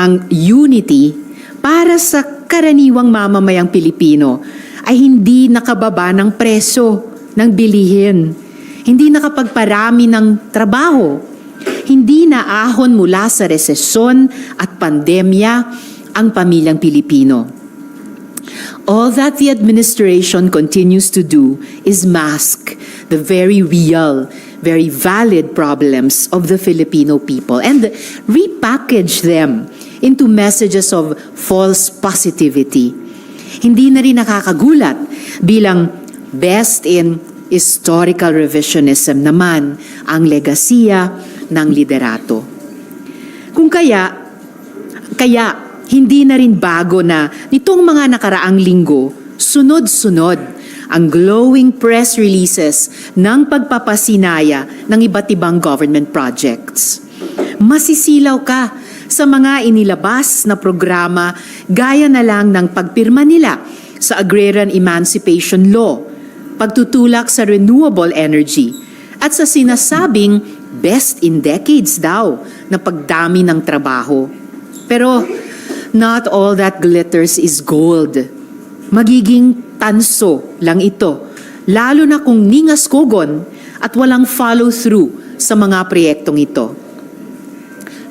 ang unity para sa karaniwang mamamayang Pilipino ay hindi nakababa ng preso ng bilihin, hindi nakapagparami ng trabaho, hindi naahon mula sa resesyon at pandemya ang pamilyang Pilipino. All that the administration continues to do is mask the very real, very valid problems of the Filipino people and repackage them into messages of false positivity. Hindi na rin nakakagulat bilang best in historical revisionism naman ang legasiya ng liderato. Kung kaya, kaya hindi na rin bago na nitong mga nakaraang linggo, sunod-sunod ang glowing press releases ng pagpapasinaya ng iba't ibang government projects. Masisilaw ka sa mga inilabas na programa gaya na lang ng pagpirma nila sa Agrarian Emancipation Law, pagtutulak sa renewable energy, at sa sinasabing best in decades daw na pagdami ng trabaho. Pero not all that glitters is gold. Magiging tanso lang ito, lalo na kung ningas kogon at walang follow-through sa mga proyektong ito.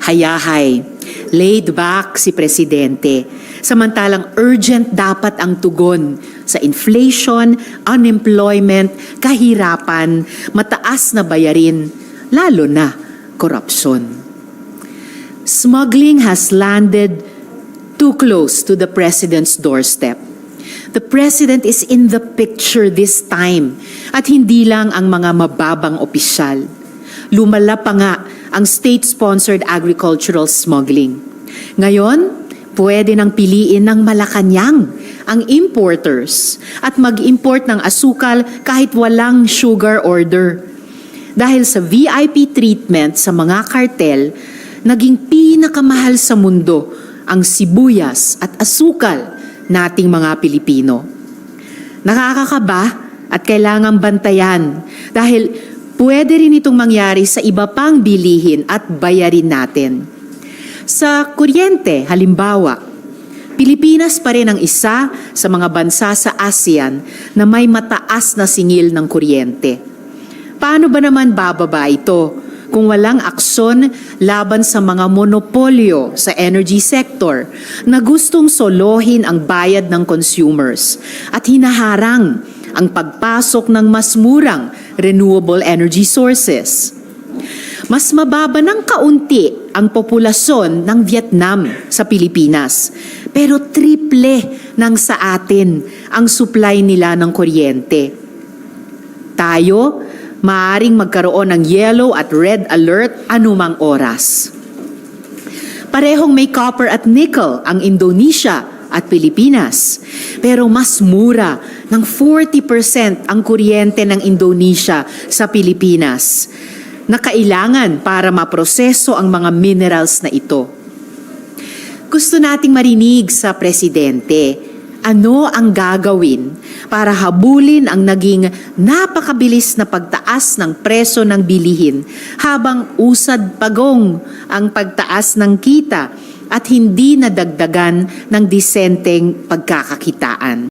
Hayahay, laid back si Presidente, samantalang urgent dapat ang tugon sa inflation, unemployment, kahirapan, mataas na bayarin, lalo na korupsyon. Smuggling has landed too close to the president's doorstep. The president is in the picture this time at hindi lang ang mga mababang opisyal. Lumala pa nga ang state-sponsored agricultural smuggling. Ngayon, pwede nang piliin ng Malacanang ang importers at mag-import ng asukal kahit walang sugar order. Dahil sa VIP treatment sa mga kartel, naging pinakamahal sa mundo ang sibuyas at asukal nating mga Pilipino. Nakakakaba at kailangang bantayan dahil pwede rin itong mangyari sa iba pang bilihin at bayarin natin. Sa kuryente, halimbawa, Pilipinas pa rin ang isa sa mga bansa sa ASEAN na may mataas na singil ng kuryente. Paano ba naman bababa ito kung walang aksyon laban sa mga monopolyo sa energy sector na gustong solohin ang bayad ng consumers at hinaharang ang pagpasok ng mas murang renewable energy sources. Mas mababa ng kaunti ang populasyon ng Vietnam sa Pilipinas, pero triple ng sa atin ang supply nila ng kuryente. Tayo, maaring magkaroon ng yellow at red alert anumang oras. Parehong may copper at nickel ang Indonesia at Pilipinas. Pero mas mura ng 40% ang kuryente ng Indonesia sa Pilipinas na kailangan para maproseso ang mga minerals na ito. Gusto nating marinig sa Presidente ano ang gagawin para habulin ang naging napakabilis na pagtaas ng preso ng bilihin habang usad pagong ang pagtaas ng kita at hindi nadagdagan ng disenteng pagkakakitaan.